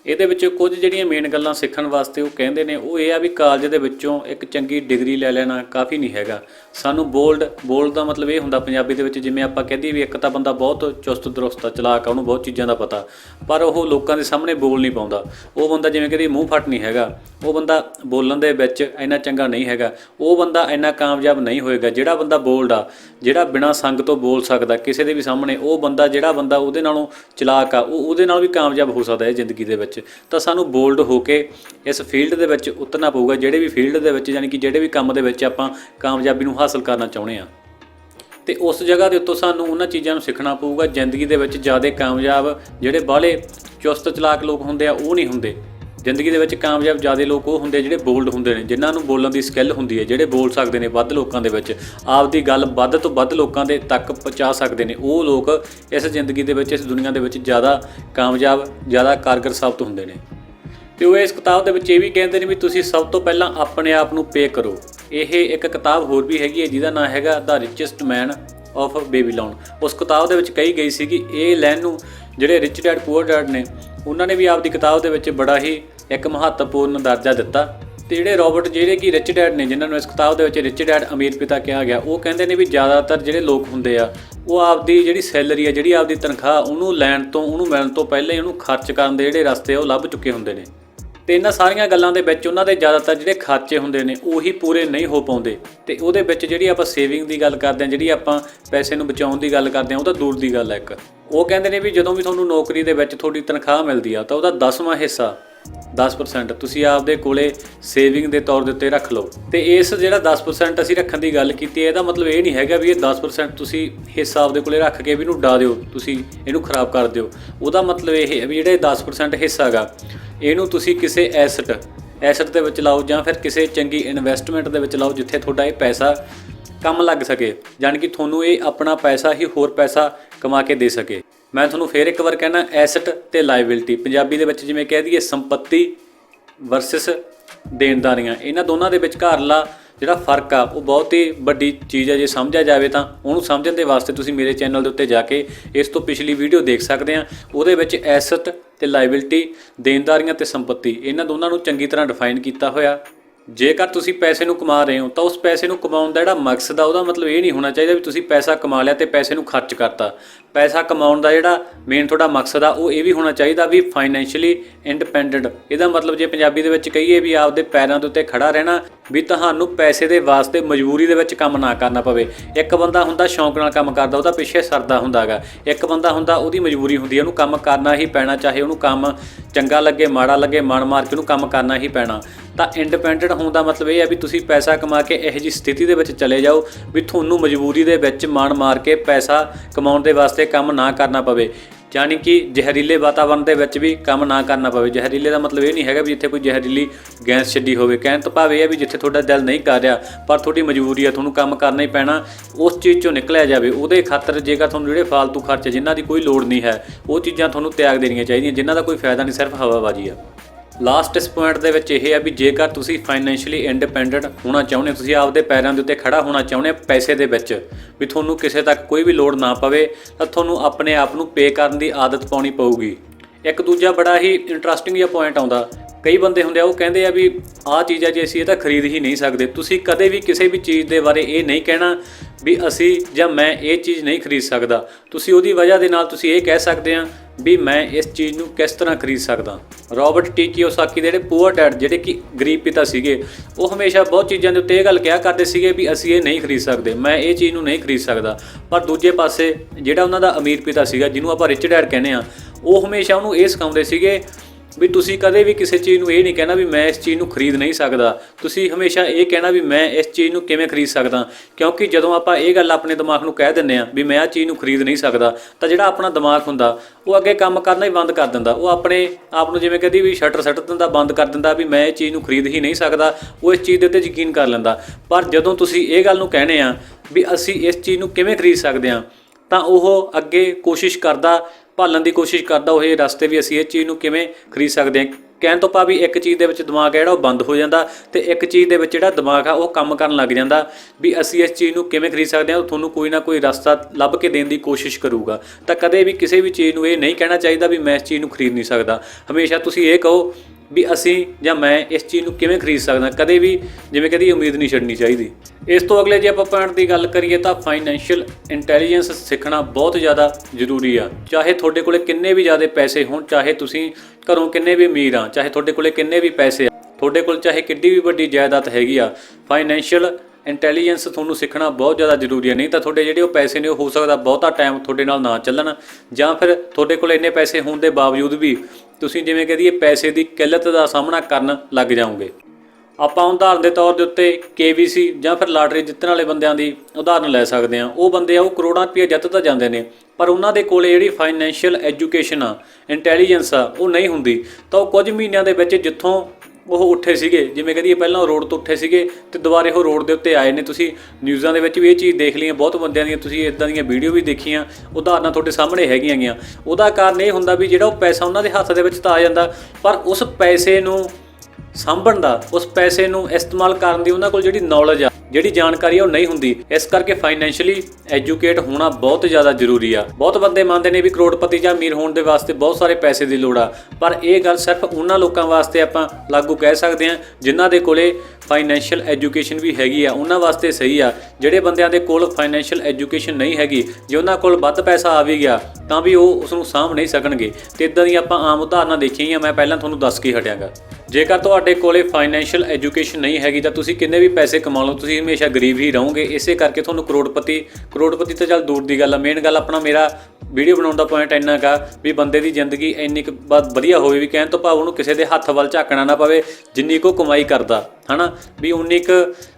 ਇਹਦੇ ਵਿੱਚ ਕੁਝ ਜਿਹੜੀਆਂ ਮੇਨ ਗੱਲਾਂ ਸਿੱਖਣ ਵਾਸਤੇ ਉਹ ਕਹਿੰਦੇ ਨੇ, ਉਹ ਇਹ ਆ ਵੀ ਕਾਲਜ ਦੇ ਵਿੱਚੋਂ ਇੱਕ ਚੰਗੀ ਡਿਗਰੀ ਲੈ ਲੈਣਾ ਕਾਫੀ ਨਹੀਂ ਹੈਗਾ। ਸਾਨੂੰ ਬੋਲਡ ਬੋਲਡ ਦਾ ਮਤਲਬ ਇਹ ਹੁੰਦਾ ਪੰਜਾਬੀ ਦੇ ਵਿੱਚ, ਜਿਵੇਂ ਆਪਾਂ ਕਹਦੇ ਵੀ ਇੱਕ ਤਾਂ ਬੰਦਾ ਬਹੁਤ ਚੁਸਤ, ਦਰੁਸਤ ਆ, ਚਲਾਕ ਆ, ਉਹਨੂੰ ਬਹੁਤ ਚੀਜ਼ਾਂ ਦਾ ਪਤਾ। ਪਰ ਉਹ ਲੋਕਾਂ ਦੇ ਸਾਹਮਣੇ ਬੋਲ ਨਹੀਂ ਪਾਉਂਦਾ। ਉਹ ਬੰਦਾ ਜਿਵੇਂ ਕਹਦੇ ਮੂੰਹ ਫੱਟ ਨਹੀਂ ਹੈਗਾ। ਉਹ ਬੰਦਾ ਬੋਲਣ ਦੇ ਵਿੱਚ ਇੰਨਾ ਚੰਗਾ ਨਹੀਂ ਹੈਗਾ। ਉਹ ਬੰਦਾ ਇੰਨਾ ਕਾਮਯਾਬ ਨਹੀਂ ਹੋਏਗਾ। ਜਿਹੜਾ ਬੰਦਾ ਬੋਲਡ ਆ, ਜਿਹੜਾ ਬਿਨਾਂ ਸੰਗ ਤੋਂ ਬੋਲ ਸਕਦਾ, ਕਿਸੇ ਦੇ ਵੀ ਸਾਹਮਣੇ, ਉਹ ਬੰਦਾ ਜਿਹੜਾ ਬੰਦਾ ਉਹਦੇ ਨਾਲੋਂ ਚਲਾਕ ਆ, ਉਹ ਉਹਦੇ ਨਾਲ ਵੀ ਕਾਮਯਾਬ ਹੋ ਸਕਦਾ ਹੈ ਜ਼ਿੰਦਗੀ ਦੇ ਵਿੱਚ। ਤਾਂ ਸਾਨੂੰ ਬੋਲਡ ਹੋ ਕੇ ਇਸ ਫੀਲਡ ਦੇ ਵਿੱਚ ਉਤਰਨਾ ਪਊਗਾ, ਜਿਹੜੇ ਵੀ ਫੀਲਡ ਦੇ ਵਿੱਚ, ਯਾਨੀ ਕਿ ਜਿਹੜੇ ਵੀ ਕੰਮ ਦੇ ਵਿੱਚ ਆਪਾਂ ਕਾਮਯਾਬੀ ਨੂੰ ਹਾਸਲ ਕਰਨਾ ਚਾਹੁੰਦੇ ਆ ਤੇ ਉਸ ਜਗ੍ਹਾ ਦੇ ਉੱਤੋਂ ਸਾਨੂੰ ਉਹਨਾਂ ਚੀਜ਼ਾਂ ਨੂੰ ਸਿੱਖਣਾ ਪਊਗਾ, ਜ਼ਿੰਦਗੀ ਦੇ ਵਿੱਚ ਜ਼ਿਆਦਾ ਕਾਮਯਾਬ ਜਿਹੜੇ ਬਾਹਲੇ ਚੁਸਤ ਚਲਾਕ ਲੋਕ ਹੁੰਦੇ ਆ, ਉਹ ਨਹੀਂ ਹੁੰਦੇ। ਜ਼ਿੰਦਗੀ ਦੇ ਵਿੱਚ ਕਾਮਯਾਬ ਜ਼ਿਆਦਾ ਲੋਕ ਉਹ ਹੁੰਦੇ ਜਿਹੜੇ ਬੋਲਡ ਹੁੰਦੇ ਨੇ, ਜਿਨ੍ਹਾਂ ਨੂੰ ਬੋਲਣ ਦੀ ਸਕਿੱਲ ਹੁੰਦੀ ਹੈ, ਜਿਹੜੇ ਬੋਲ ਸਕਦੇ ਨੇ ਵੱਧ ਲੋਕਾਂ ਦੇ ਵਿੱਚ, ਆਪਦੀ ਗੱਲ ਵੱਧ ਤੋਂ ਵੱਧ ਲੋਕਾਂ ਦੇ ਤੱਕ ਪਹੁੰਚਾ ਸਕਦੇ ਨੇ। ਉਹ ਲੋਕ ਇਸ ਜ਼ਿੰਦਗੀ ਦੇ ਵਿੱਚ, ਇਸ ਦੁਨੀਆ ਦੇ ਵਿੱਚ ਜ਼ਿਆਦਾ ਕਾਮਯਾਬ, ਜ਼ਿਆਦਾ ਕਾਰਗਰ ਸਾਬਤ ਹੁੰਦੇ ਨੇ। ਤੇ ਉਹ ਇਸ ਕਿਤਾਬ ਦੇ ਵਿੱਚ ਇਹ ਵੀ ਕਹਿੰਦੇ ਨੇ ਵੀ ਤੁਸੀਂ ਸਭ ਤੋਂ ਪਹਿਲਾਂ ਆਪਣੇ ਆਪ ਨੂੰ ਪੇ ਕਰੋ। ਇਹ ਇੱਕ ਕਿਤਾਬ ਹੋਰ ਵੀ ਹੈਗੀ ਹੈ, ਜਿਹਦਾ ਨਾਮ ਹੈਗਾ the richest man of Babylon ਉਸ ਕਿਤਾਬ ਦੇ ਵਿੱਚ ਕਹੀ ਗਈ ਸੀ ਕਿ ਇਹ ਲੈਨ ਨੂੰ ਜਿਹੜੇ ਰਿਚ ਡੈਡ ਪੂਅਰ ਡੈਡ ਨੇ ਉਹਨਾਂ ਨੇ ਵੀ ਆਪਦੀ ਕਿਤਾਬ ਦੇ ਵਿੱਚ ਬੜਾ ਹੀ ਇੱਕ ਮਹੱਤਵਪੂਰਨ ਦਰਜਾ ਦਿੱਤਾ ਤੇ ਜਿਹੜੇ ਰੋਬਰਟ ਜਿਹੜੇ ਕਿ ਰਿਚ ਡੈਡ ਨੇ, ਜਿਨ੍ਹਾਂ ਨੂੰ ਇਸ ਕਿਤਾਬ ਦੇ ਵਿੱਚ ਰਿਚ ਡੈਡ ਅਮੀਰ ਪਿਤਾ ਕਿਹਾ ਗਿਆ, ਉਹ ਕਹਿੰਦੇ ਨੇ ਵੀ ਜ਼ਿਆਦਾਤਰ ਜਿਹੜੇ ਲੋਕ ਹੁੰਦੇ ਆ, ਉਹ ਆਪਦੀ ਜਿਹੜੀ ਸੈਲਰੀ ਆ, ਜਿਹੜੀ ਆਪਦੀ ਤਨਖਾਹ ਉਹਨੂੰ ਲੈਣ ਤੋਂ, ਉਹਨੂੰ ਮਿਲਣ ਤੋਂ ਪਹਿਲਾਂ ਹੀ ਉਹਨੂੰ ਖਰਚ ਕਰਨ ਦੇ ਜਿਹੜੇ ਰਸਤੇ ਆ, ਉਹ ਲੱਭ ਚੁੱਕੇ ਹੁੰਦੇ ਨੇ। ਤੇ ਇਹਨਾਂ ਸਾਰੀਆਂ ਗੱਲਾਂ ਦੇ ਵਿੱਚ ਉਹਨਾਂ ਦੇ ਜ਼ਿਆਦਾਤਰ ਜਿਹੜੇ ਖਰਚੇ ਹੁੰਦੇ ਨੇ, ਉਹੀ ਪੂਰੇ ਨਹੀਂ ਹੋ ਪਾਉਂਦੇ। ਤੇ ਉਹਦੇ ਵਿੱਚ ਜਿਹੜੀ ਆਪਾਂ ਸੇਵਿੰਗ ਦੀ ਗੱਲ ਕਰਦੇ ਹਾਂ, ਜਿਹੜੀ ਆਪਾਂ ਪੈਸੇ ਨੂੰ ਬਚਾਉਣ ਦੀ ਗੱਲ ਕਰਦੇ ਹਾਂ, ਉਹ ਤਾਂ ਦੂਰ ਦੀ ਗੱਲ ਹੈ ਇੱਕ। ਉਹ ਕਹਿੰਦੇ ਨੇ ਵੀ ਜਦੋਂ ਵੀ ਤੁਹਾਨੂੰ ਨੌਕਰੀ ਦੇ ਵਿੱਚ ਤੁਹਾਡੀ ਤਨਖਾਹ ਮਿਲਦੀ ਆ, ਤਾਂ ਉਹਦਾ 10ਵਾਂ ਹਿੱਸਾ 10% ਤੁਸੀਂ ਆਪਦੇ ਕੋਲੇ ਸੇਵਿੰਗ ਦੇ ਤੌਰ ਦੇ ਉੱਤੇ ਰੱਖ ਲਓ। ਤੇ ਇਸ ਜਿਹੜਾ 10% ਅਸੀਂ ਰੱਖਣ ਦੀ ਗੱਲ ਕੀਤੀ ਹੈ ਇਹਦਾ ਮਤਲਬ ਇਹ ਨਹੀਂ ਹੈਗਾ ਵੀ ਇਹ 10% ਤੁਸੀਂ ਹਿੱਸਾ ਆਪਦੇ ਕੋਲੇ ਰੱਖ ਕੇ ਵੀ ਇਹਨੂੰ ਡਾ ਦਿਓ, ਤੁਸੀਂ ਇਹਨੂੰ ਖਰਾਬ ਕਰ ਦਿਓ। ਉਹਦਾ ਮਤਲਬ ਇਹ ਹੈ ਵੀ ਜਿਹੜੇ 10% ਹਿੱਸਾ ਹੈਗਾ ਇਹਨੂੰ ਤੁਸੀਂ ਕਿਸੇ ਐਸਟ ਐਸਟ ਦੇ ਵਿੱਚ ਲਾਓ ਜਾਂ ਫਿਰ ਕਿਸੇ ਚੰਗੀ ਇਨਵੈਸਟਮੈਂਟ ਦੇ ਵਿੱਚ ਲਾਓ ਜਿੱਥੇ ਤੁਹਾਡਾ ਇਹ ਪੈਸਾ ਕੰਮ ਲੱਗ ਸਕੇ ਯਾਨੀ ਕਿ ਤੁਹਾਨੂੰ ਇਹ ਆਪਣਾ ਪੈਸਾ ਹੀ ਹੋਰ ਪੈਸਾ ਕਮਾ ਕੇ ਦੇ ਸਕੇ। ਮੈਂ ਤੁਹਾਨੂੰ ਫੇਰ ਇੱਕ ਵਾਰ ਕਹਿਣਾ ਐਸਟ ਤੇ ਲਾਇਬਿਲਿਟੀ ਪੰਜਾਬੀ ਦੇ ਵਿੱਚ ਜਿਵੇਂ ਕਹਿ ਦਈਏ ਸੰਪਤੀ ਵਰਸਸ ਦੇਣਦਾਰੀਆਂ, ਇਹਨਾਂ ਦੋਨਾਂ ਦੇ ਵਿਚਕਾਰਲਾ ਜਿਹੜਾ ਫ਼ਰਕ ਆ, ਉਹ ਬਹੁਤ ਹੀ ਵੱਡੀ ਚੀਜ਼ ਆ, ਜੇ ਸਮਝਿਆ ਜਾਵੇ ਤਾਂ। ਉਹਨੂੰ ਸਮਝਣ ਦੇ ਵਾਸਤੇ ਤੁਸੀਂ ਮੇਰੇ ਚੈਨਲ ਦੇ ਉੱਤੇ ਜਾ ਕੇ ਇਸ ਤੋਂ ਪਿਛਲੀ ਵੀਡੀਓ ਦੇਖ ਸਕਦੇ ਆ। ਉਹਦੇ ਵਿੱਚ ਐਸਟ ਤੇ ਲਾਇਬਿਲਿਟੀ ਦੇਣਦਾਰੀਆਂ ਤੇ ਸੰਪਤੀ, ਇਹਨਾਂ ਦੋਨਾਂ ਨੂੰ ਚੰਗੀ ਤਰ੍ਹਾਂ ਡਿਫਾਈਨ ਕੀਤਾ ਹੋਇਆ। ਜੇਕਰ ਤੁਸੀਂ ਪੈਸੇ ਨੂੰ ਕਮਾ ਰਹੇ ਹੋ, ਤਾਂ ਉਸ ਪੈਸੇ ਨੂੰ ਕਮਾਉਣ ਦਾ ਜਿਹੜਾ ਮਕਸਦ ਆ, ਉਹਦਾ ਮਤਲਬ ਇਹ ਨਹੀਂ ਹੋਣਾ ਚਾਹੀਦਾ ਵੀ ਤੁਸੀਂ ਪੈਸਾ ਕਮਾ ਲਿਆ ਤੇ ਪੈਸੇ ਨੂੰ ਖਰਚ ਕਰਤਾ। ਪੈਸਾ ਕਮਾਉਣ ਦਾ ਜਿਹੜਾ ਮੇਨ ਤੁਹਾਡਾ ਮਕਸਦ ਆ, ਉਹ ਇਹ ਵੀ ਹੋਣਾ ਚਾਹੀਦਾ ਵੀ ਫਾਈਨੈਂਸ਼ੀਅਲੀ ਇੰਡੀਪੈਂਡੈਂਟ ਇਹਦਾ ਮਤਲਬ ਜੇ ਪੰਜਾਬੀ ਦੇ ਵਿੱਚ ਕਹੀਏ ਵੀ ਆਪਦੇ ਪੈਰਾਂ ਦੇ ਉੱਤੇ ਖੜਾ ਰਹਿਣਾ, ਵੀ ਤੁਹਾਨੂੰ ਪੈਸੇ ਦੇ ਵਾਸਤੇ ਮਜਬੂਰੀ ਦੇ ਵਿੱਚ ਕੰਮ ਨਾ ਕਰਨਾ ਪਵੇ। ਇੱਕ ਬੰਦਾ ਹੁੰਦਾ ਸ਼ੌਂਕ ਨਾਲ ਕੰਮ ਕਰਦਾ ਉਹਦਾ ਪਿੱਛੇ ਸਰਦਾ ਹੁੰਦਾਗਾ ਇੱਕ ਬੰਦਾ ਹੁੰਦਾ ਉਹਦੀ ਮਜਬੂਰੀ ਹੁੰਦੀ ਹੈ ਉਹਨੂੰ ਕੰਮ ਕਰਨਾ ਹੀ ਪੈਣਾ, ਚਾਹੇ ਉਹਨੂੰ ਕੰਮ ਚੰਗਾ ਲੱਗੇ, ਮਾੜਾ ਲੱਗੇ ਮਨ ਮਾਰ ਕੇ ਉਹਨੂੰ ਕੰਮ ਕਰਨਾ ਹੀ ਪੈਣਾ। ਤਾਂ ਇੰਡੀਪੈਂਡੈਂਟ ਹੋਣ ਦਾ ਮਤਲਬ ਇਹ ਹੈ ਵੀ ਤੁਸੀਂ ਪੈਸਾ ਕਮਾ ਕੇ ਇਹੋ ਜਿਹੀ ਸਥਿਤੀ ਦੇ ਵਿੱਚ ਚਲੇ ਜਾਓ ਵੀ ਤੁਹਾਨੂੰ ਮਜਬੂਰੀ ਦੇ ਵਿੱਚ ਮਾਣ ਮਾਰ ਕੇ ਪੈਸਾ ਕਮਾਉਣ ਦੇ ਵਾਸਤੇ ਕੰਮ ਨਾ ਕਰਨਾ ਪਵੇ। ਯਾਨੀ ਕਿ ਜ਼ਹਿਰੀਲੇ ਵਾਤਾਵਰਣ ਦੇ ਵਿੱਚ ਵੀ ਕੰਮ ਨਾ ਕਰਨਾ ਪਵੇ। ਜ਼ਹਿਰੀਲੇ ਦਾ ਮਤਲਬ ਇਹ ਨਹੀਂ ਹੈਗਾ ਵੀ ਜਿੱਥੇ ਕੋਈ ਜ਼ਹਿਰੀਲੀ ਗੈਸ ਛੱਡੀ ਹੋਵੇ। ਕਹਿਣ ਤੋਂ ਭਾਵ ਇਹ ਹੈ ਵੀ ਜਿੱਥੇ ਤੁਹਾਡਾ ਦਿਲ ਨਹੀਂ ਕਰ ਰਿਹਾ, ਪਰ ਤੁਹਾਡੀ ਮਜਬੂਰੀ ਹੈ, ਤੁਹਾਨੂੰ ਕੰਮ ਕਰਨਾ ਹੀ ਪੈਣਾ, ਉਸ ਚੀਜ਼ ਚੋਂ ਨਿਕਲਿਆ ਜਾਵੇ। ਉਹਦੇ ਖਾਤਰ ਜੇਕਰ ਤੁਹਾਨੂੰ ਜਿਹੜੇ ਫालतू ਖਰਚੇ ਜਿਨ੍ਹਾਂ ਦੀ ਕੋਈ ਲੋੜ ਨਹੀਂ ਹੈ, ਉਹ ਚੀਜ਼ਾਂ ਤੁਹਾਨੂੰ ਤਿਆਗ ਦੇਣੀਆਂ ਚਾਹੀਦੀਆਂ, ਜਿਨ੍ਹਾਂ ਦਾ ਕੋਈ ਫਾਇਦਾ ਨਹੀਂ, ਸਿਰਫ ਹਵਾਬਾਜ਼ੀ ਆ ਲਾਸਟ ਇਸ ਪੁਆਇੰਟ ਦੇ ਵਿੱਚ ਇਹ ਹੈ ਵੀ ਜੇਕਰ ਤੁਸੀਂ ਫਾਈਨੈਂਸ਼ੀਅਲੀ ਇੰਡੀਪੈਂਡੈਂਟ ਹੋਣਾ ਚਾਹੁੰਦੇ ਹੋ, ਤੁਸੀਂ ਆਪਦੇ ਪੈਰਾਂ ਦੇ ਉੱਤੇ ਖੜਾ ਹੋਣਾ ਚਾਹੁੰਦੇ ਹੋ ਪੈਸੇ ਦੇ ਵਿੱਚ, ਵੀ ਤੁਹਾਨੂੰ ਕਿਸੇ ਤੱਕ ਕੋਈ ਵੀ ਲੋੜ ਨਾ ਪਵੇ, ਤਾਂ ਤੁਹਾਨੂੰ ਆਪਣੇ ਆਪ ਨੂੰ ਪੇ ਕਰਨ ਦੀ ਆਦਤ ਪਾਉਣੀ ਪਊਗੀ। ਇੱਕ ਦੂਜਾ ਬੜਾ ਹੀ ਇੰਟਰਸਟਿੰਗ ਜਿਹਾ ਪੁਆਇੰਟ ਆਉਂਦਾ ਕਈ ਬੰਦੇ ਹੁੰਦੇ ਆ, ਉਹ ਕਹਿੰਦੇ ਆ ਵੀ ਆਹ ਚੀਜ਼ ਆ, ਜੇ ਅਸੀਂ ਇਹ ਤਾਂ ਖਰੀਦ ਹੀ ਨਹੀਂ ਸਕਦੇ। ਤੁਸੀਂ ਕਦੇ ਵੀ ਕਿਸੇ ਵੀ ਚੀਜ਼ ਦੇ ਬਾਰੇ ਇਹ ਨਹੀਂ ਕਹਿਣਾ ਵੀ ਅਸੀਂ ਜਾਂ ਮੈਂ ਇਹ ਚੀਜ਼ ਨਹੀਂ ਖਰੀਦ ਸਕਦਾ। ਤੁਸੀਂ ਉਹਦੀ ਵਜ੍ਹਾ ਦੇ ਨਾਲ ਤੁਸੀਂ ਇਹ ਕਹਿ ਸਕਦੇ ਆ ਵੀ ਮੈਂ ਇਸ ਚੀਜ਼ ਨੂੰ ਕਿਸ ਤਰ੍ਹਾਂ ਖਰੀਦ ਸਕਦਾ। ਰਾਬਰਟ ਟੀ ਕਿਓਸਾਕੀ ਦੇ ਜਿਹੜੇ ਪੂਅਰ ਡੈਡ, ਜਿਹੜੇ ਕਿ ਗਰੀਬ ਪਿਤਾ ਸੀਗੇ, ਉਹ ਹਮੇਸ਼ਾ ਬਹੁਤ ਚੀਜ਼ਾਂ ਦੇ ਉੱਤੇ ਇਹ ਗੱਲ ਕਿਹਾ ਕਰਦੇ ਸੀਗੇ ਵੀ ਅਸੀਂ ਇਹ ਨਹੀਂ ਖਰੀਦ ਸਕਦੇ, ਮੈਂ ਇਹ ਚੀਜ਼ ਨੂੰ ਨਹੀਂ ਖਰੀਦ ਸਕਦਾ। ਪਰ ਦੂਜੇ ਪਾਸੇ ਜਿਹੜਾ ਉਹਨਾਂ ਦਾ ਅਮੀਰ ਪਿਤਾ ਸੀਗਾ, ਜਿਹਨੂੰ ਆਪਾਂ ਰਿਚ ਡੈਡ ਕਹਿੰਦੇ ਆ, ਉਹ ਹਮੇਸ਼ਾ ਉਹਨੂੰ ਇਹ ਸਿਖਾਉਂਦੇ ਸੀਗੇ ਵੀ ਤੁਸੀਂ ਕਦੇ ਵੀ ਕਿਸੇ ਚੀਜ਼ ਨੂੰ ਇਹ ਨਹੀਂ ਕਹਿਣਾ ਵੀ ਮੈਂ ਇਸ ਚੀਜ਼ ਨੂੰ ਖਰੀਦ ਨਹੀਂ ਸਕਦਾ। ਤੁਸੀਂ ਹਮੇਸ਼ਾ ਇਹ ਕਹਿਣਾ ਵੀ ਮੈਂ ਇਸ ਚੀਜ਼ ਨੂੰ ਕਿਵੇਂ ਖਰੀਦ ਸਕਦਾ। ਕਿਉਂਕਿ ਜਦੋਂ ਆਪਾਂ ਇਹ ਗੱਲ ਆਪਣੇ ਦਿਮਾਗ ਨੂੰ ਕਹਿ ਦਿੰਨੇ ਆ ਵੀ ਮੈਂ ਆ ਚੀਜ਼ ਨੂੰ ਖਰੀਦ ਨਹੀਂ ਸਕਦਾ, ਤਾਂ ਜਿਹੜਾ ਆਪਣਾ ਦਿਮਾਗ ਹੁੰਦਾ, ਉਹ ਅੱਗੇ ਕੰਮ ਕਰਨਾ ਹੀ ਬੰਦ ਕਰ ਦਿੰਦਾ। ਉਹ ਆਪਣੇ ਆਪ ਨੂੰ ਜਿਵੇਂ ਕਹਦੀ ਵੀ ਸ਼ਟਰ ਸੱਟ ਦਿੰਦਾ, ਬੰਦ ਕਰ ਦਿੰਦਾ ਵੀ ਮੈਂ ਇਹ ਚੀਜ਼ ਨੂੰ ਖਰੀਦ ਹੀ ਨਹੀਂ ਸਕਦਾ, ਉਹ ਇਸ ਚੀਜ਼ ਦੇ ਉੱਤੇ ਯਕੀਨ ਕਰ ਲੈਂਦਾ। ਪਰ ਜਦੋਂ ਤੁਸੀਂ ਇਹ ਗੱਲ ਨੂੰ ਕਹਿੰਦੇ ਆ ਵੀ ਅਸੀਂ ਇਸ ਚੀਜ਼ ਨੂੰ ਕਿਵੇਂ ਖਰੀਦ ਸਕਦੇ ਆ ਤਾਂ ਉਹ ਅੱਗੇ ਕੋਸ਼ਿਸ਼ ਕਰਦਾ ਭਾਲਣ ਦੀ ਕੋਸ਼ਿਸ਼ ਕਰਦਾ, ਉਹ ਇਹ ਰਸਤੇ ਵੀ ਅਸੀਂ ਇਹ ਚੀਜ਼ ਨੂੰ ਕਿਵੇਂ ਖਰੀਦ ਸਕਦੇ ਹਾਂ? ਕਹਿਣ ਤੋਂ ਭਾਵ ਵੀ ਇੱਕ ਚੀਜ਼ ਦੇ ਵਿੱਚ ਦਿਮਾਗ ਹੈ ਜਿਹੜਾ ਉਹ ਬੰਦ ਹੋ ਜਾਂਦਾ ਤੇ ਇੱਕ ਚੀਜ਼ ਦੇ ਵਿੱਚ ਜਿਹੜਾ ਦਿਮਾਗ ਆ, ਉਹ ਕੰਮ ਕਰਨ ਲੱਗ ਜਾਂਦਾ ਵੀ ਅਸੀਂ ਇਸ ਚੀਜ਼ ਨੂੰ ਕਿਵੇਂ ਖਰੀਦ ਸਕਦੇ ਹਾਂ ਉਹ ਤੁਹਾਨੂੰ ਕੋਈ ਨਾ ਕੋਈ ਰਸਤਾ ਲੱਭ ਕੇ ਦੇਣ ਦੀ ਕੋਸ਼ਿਸ਼ ਕਰੂਗਾ। ਤਾਂ ਕਦੇ ਵੀ ਕਿਸੇ ਵੀ ਚੀਜ਼ ਨੂੰ ਇਹ ਨਹੀਂ ਕਹਿਣਾ ਚਾਹੀਦਾ ਵੀ ਮੈਂ ਇਸ ਚੀਜ਼ ਨੂੰ ਖਰੀਦ ਨਹੀਂ ਸਕਦਾ। ਹਮੇਸ਼ਾ ਤੁਸੀਂ ਇਹ ਕਹੋ ਵੀ ਅਸੀਂ ਜਾਂ ਮੈਂ ਇਸ ਚੀਜ਼ ਨੂੰ ਕਿਵੇਂ ਖਰੀਦ ਸਕਦਾ, ਕਦੇ ਵੀ ਜਿਵੇਂ ਕਦੀ ਉਮੀਦ ਨਹੀਂ ਛੱਡਣੀ ਚਾਹੀਦੀ। ਇਸ ਤੋਂ ਅਗਲੇ ਜੇ ਆਪਾਂ ਪੁਆਇੰਟ ਦੀ ਗੱਲ ਕਰੀਏ ਤਾਂ ਫਾਈਨੈਂਸ਼ੀਅਲ ਇੰਟੈਲੀਜੈਂਸ ਸਿੱਖਣਾ ਬਹੁਤ ਜ਼ਿਆਦਾ ਜ਼ਰੂਰੀ ਆ। ਚਾਹੇ ਤੁਹਾਡੇ ਕੋਲੇ ਕਿੰਨੇ ਵੀ ਜ਼ਿਆਦਾ ਪੈਸੇ ਹੋਣ, ਚਾਹੇ ਤੁਸੀਂ ਘਰੋਂ ਕਿੰਨੇ ਵੀ ਅਮੀਰ ਆ, ਚਾਹੇ ਤੁਹਾਡੇ ਕੋਲੇ ਕਿੰਨੇ ਵੀ ਪੈਸੇ ਆ, ਤੁਹਾਡੇ ਕੋਲ ਚਾਹੇ ਕਿੱਡੀ ਵੀ ਵੱਡੀ ਜਾਇਦਾਦ ਹੈਗੀ ਆ, ਫਾਈਨੈਂਸ਼ੀਅਲ ਇੰਟੈਲੀਜੈਂਸ ਤੁਹਾਨੂੰ ਸਿੱਖਣਾ ਬਹੁਤ ਜ਼ਿਆਦਾ ਜ਼ਰੂਰੀ ਹੈ ਨਹੀਂ ਤਾਂ ਤੁਹਾਡੇ ਜਿਹੜੇ ਉਹ ਪੈਸੇ ਨੇ, ਉਹ ਹੋ ਸਕਦਾ ਬਹੁਤਾ ਟਾਈਮ ਤੁਹਾਡੇ ਨਾਲ ਨਾ ਚੱਲਣ ਜਾਂ ਫਿਰ ਤੁਹਾਡੇ ਕੋਲ ਇੰਨੇ ਪੈਸੇ ਹੋਣ ਦੇ ਬਾਵਜੂਦ ਵੀ ਤੁਸੀਂ ਜਿਵੇਂ ਕਹਦੀਏ ਪੈਸੇ ਦੀ ਕਿੱਲਤ ਦਾ ਸਾਹਮਣਾ ਕਰਨ ਲੱਗ ਜਾਓਗੇ। ਆਪਾਂ ਉਦਾਹਰਨ ਦੇ ਤੌਰ ਦੇ ਉੱਤੇ KVC ਜਾਂ ਫਿਰ ਲਾਟਰੀ ਜਿੱਤਣ ਵਾਲੇ ਬੰਦਿਆਂ ਦੀ ਉਦਾਹਰਨ ਲੈ ਸਕਦੇ ਹਾਂ। ਉਹ ਬੰਦੇ ਆ, ਉਹ ਕਰੋੜਾਂ ਰੁਪਏ ਜਿੱਤ ਤਾਂ ਜਾਂਦੇ ਨੇ, ਪਰ ਉਹਨਾਂ ਦੇ ਕੋਲੇ ਜਿਹੜੀ ਫਾਈਨੈਂਸ਼ੀਅਲ ਐਜੂਕੇਸ਼ਨ ਆ ਇੰਟੈਲੀਜੈਂਸ ਆ, ਉਹ ਨਹੀਂ ਹੁੰਦੀ। ਤਾਂ ਉਹ ਕੁਝ ਮਹੀਨਿਆਂ ਦੇ ਵਿੱਚ ਜਿੱਥੋਂ ਉਹ ਉੱਠੇ ਸੀਗੇ। ਜਿਵੇਂ ਕਹਦੀਏ ਪਹਿਲਾਂ ਉਹ ਰੋਡ ਤੋਂ ਉੱਠੇ ਸੀਗੇ ਤੇ ਦੁਬਾਰੇ ਉਹ ਰੋਡ ਦੇ ਉੱਤੇ ਆਏ ਨੇ। ਤੁਸੀਂ ਨਿਊਜ਼ਾਂ ਦੇ ਵਿੱਚ ਵੀ ਇਹ ਚੀਜ਼ ਦੇਖ ਲਈਆਂ। ਬਹੁਤ ਬੰਦਿਆਂ ਦੀਆਂ ਤੁਸੀਂ ਇਦਾਂ ਦੀਆਂ ਵੀਡੀਓ ਵੀ ਦੇਖੀਆਂ। ਉਦਾਹਰਨਾਂ ਤੁਹਾਡੇ ਸਾਹਮਣੇ ਹੈਗੀਆਂ ਗੀਆਂ। ਉਹਦਾ ਕਾਰਨ ਇਹ ਹੁੰਦਾ ਵੀ ਜਿਹੜਾ ਉਹ ਪੈਸਾ ਉਹਨਾਂ ਦੇ ਹੱਥ ਦੇ ਵਿੱਚ ਤਾਂ ਆ ਜਾਂਦਾ, ਪਰ ਉਸ ਪੈਸੇ ਨੂੰ ਸਾਂਭਣ ਦਾ, ਉਸ ਪੈਸੇ ਨੂੰ ਇਸਤੇਮਾਲ ਕਰਨ ਦੀ ਉਹਨਾਂ ਕੋਲ ਜਿਹੜੀ ਨੌਲੇਜ ਆ ਜਿਹੜੀ ਜਾਣਕਾਰੀ ਆ ਉਹ ਨਹੀਂ ਹੁੰਦੀ, ਇਸ ਕਰਕੇ ਫਾਈਨੈਂਸ਼ੀਅਲੀ ਐਜੂਕੇਟ ਹੋਣਾ ਬਹੁਤ ਜ਼ਿਆਦਾ ਜ਼ਰੂਰੀ ਆ। ਬਹੁਤ ਬੰਦੇ ਮੰਨਦੇ ਨੇ ਵੀ ਕਰੋੜਪਤੀ ਜਾਂ ਅਮੀਰ ਹੋਣ ਦੇ ਵਾਸਤੇ ਬਹੁਤ ਸਾਰੇ ਪੈਸੇ ਦੀ ਲੋੜ ਆ, ਪਰ ਇਹ ਗੱਲ ਸਿਰਫ ਉਹਨਾਂ ਲੋਕਾਂ ਵਾਸਤੇ ਆਪਾਂ ਲਾਗੂ ਕਹਿ ਸਕਦੇ ਹਾਂ, ਜਿਨ੍ਹਾਂ ਦੇ ਕੋਲੇ ਫਾਈਨੈਂਸ਼ੀਅਲ ਐਜੂਕੇਸ਼ਨ ਵੀ ਹੈਗੀ ਆ, ਉਹਨਾਂ ਵਾਸਤੇ ਸਹੀ ਆ। ਜਿਹੜੇ ਬੰਦਿਆਂ ਦੇ ਕੋਲ ਫਾਈਨੈਂਸ਼ੀਅਲ ਐਜੂਕੇਸ਼ਨ ਨਹੀਂ ਹੈਗੀ, ਜੇ ਉਹਨਾਂ ਕੋਲ ਵੱਧ ਪੈਸਾ ਆ ਵੀ ਗਿਆ, ਤਾਂ ਵੀ ਉਹ ਉਸ ਨੂੰ ਸਾਂਭ ਨਹੀਂ ਸਕਣਗੇ। ਤੇ ਇਦਾਂ ਦੀਆਂ ਆਪਾਂ ਆਮ ਉਦਾਹਰਨਾਂ ਦੇਖੀਆਂ ਮੈਂ ਪਹਿਲਾਂ ਤੁਹਾਨੂੰ ਦੱਸ ਕੇ ਹਟਿਆਗਾ। ਜੇਕਰ ਤੁਹਾਡੇ ਕੋਲੇ ਫਾਈਨੈਂਸ਼ੀਅਲ ਐਜੂਕੇਸ਼ਨ ਨਹੀਂ ਹੈਗੀ ਤਾਂ ਤੁਸੀਂ ਕਿੰਨੇ ਵੀ ਪੈਸੇ ਕਮਾ ਲਓ, ਤੁਸੀਂ ਹਮੇਸ਼ਾ ਗਰੀਬ ਹੀ ਰਹੋਗੇ। ਇਸੇ ਕਰਕੇ ਤੁਹਾਨੂੰ ਕਰੋੜਪਤੀ ਕਰੋੜਪਤੀ ਤਾਂ ਚੱਲ ਦੂਰ ਦੀ ਗੱਲ ਆ। ਮੇਨ ਗੱਲ ਆਪਣਾ ਮੇਰਾ ਵੀਡੀਓ ਬਣਾਉਣ ਦਾ ਪੁਆਇੰਟ ਇੰਨਾ ਕਾ ਵੀ ਬੰਦੇ ਦੀ ਜ਼ਿੰਦਗੀ ਇੰਨੀ ਕੁ ਵਧੀਆ ਹੋਵੇ ਵੀ ਕਹਿਣ ਤੋਂ ਭਾਵ ਉਹਨੂੰ ਕਿਸੇ ਦੇ ਹੱਥ ਵੱਲ ਝਾਕਣਾ ਨਾ ਪਵੇ, ਜਿੰਨੀ ਕੋ ਕਮਾਈ ਕਰਦਾ। ਹਨਾ? ਵੀ ਉਨੀ ਕੁ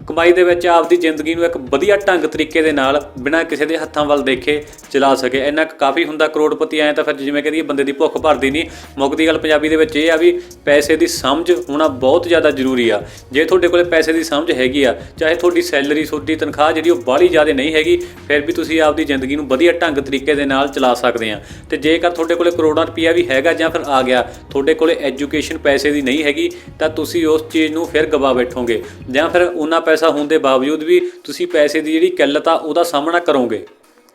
ਕਮਾਈ ਦੇ ਵਿੱਚ ਆਪਦੀ ਜ਼ਿੰਦਗੀ ਨੂੰ ਇੱਕ ਵਧੀਆ ਢੰਗ ਤਰੀਕੇ ਦੇ ਨਾਲ ਬਿਨਾਂ ਕਿਸੇ ਦੇ ਹੱਥਾਂ ਵੱਲ ਦੇਖੇ ਚਲਾ ਸਕੇ। ਇੰਨਾ ਕੁ ਕਾਫੀ ਹੁੰਦਾ ਕਰੋੜਪਤੀ ਐ ਤਾਂ ਫਿਰ ਜਿਵੇਂ ਕਹਦੀਏ ਬੰਦੇ ਦੀ ਭੁੱਖ ਭਰਦੀ ਨਹੀਂ। ਮੁੱਕਦੀ ਗੱਲ ਪੰਜਾਬੀ ਦੇ ਵਿੱਚ ਇਹ ਆ ਵੀ ਪੈਸੇ ਦੀ ਸਮਝ ਹੋਣਾ ਬਹੁਤ ਜ਼ਿਆਦਾ ਜ਼ਰੂਰੀ ਆ। ਜੇ ਤੁਹਾਡੇ ਕੋਲੇ ਪੈਸੇ ਦੀ ਸਮਝ ਹੈਗੀ ਆ, ਚਾਹੇ ਤੁਹਾਡੀ ਸੈਲਰੀ, ਤੁਹਾਡੀ ਤਨਖਾਹ ਜਿਹੜੀ ਉਹ ਬਾਹਲੀ ਜ਼ਿਆਦਾ ਨਹੀਂ ਹੈਗੀ, ਫਿਰ ਵੀ ਤੁਸੀਂ ਆਪਦੀ ਜ਼ਿੰਦਗੀ ਨੂੰ ਵਧੀਆ ਢੰਗ ਤਰੀਕੇ ਦੇ ਨਾਲ ਚਲਾ ਸਕਦੇ ਆ। ਤੇ ਜੇਕਰ ਤੁਹਾਡੇ ਕੋਲੇ ਕਰੋੜਾਂ ਰੁਪਈਆ ਵੀ ਹੈਗਾ ਜਾਂ ਫਿਰ ਆ ਗਿਆ, ਤੁਹਾਡੇ ਕੋਲੇ ਐਜੂਕੇਸ਼ਨ ਪੈਸੇ ਦੀ ਨਹੀਂ ਹੈਗੀ, ਤਾਂ ਤੁਸੀਂ ਉਸ ਚੀਜ਼ ਨੂੰ ਫਿਰ ਗਵਾ ਬੈਠੋਗੇ ਜਾਂ ਫਿਰ ਉਹਨਾਂ ਪੈਸਾ ਹੋਣ ਦੇ ਬਾਵਜੂਦ ਵੀ ਤੁਸੀਂ ਪੈਸੇ ਦੀ ਜਿਹੜੀ ਕਿੱਲਤ ਆ, ਉਹਦਾ ਸਾਹਮਣਾ ਕਰੋਗੇ।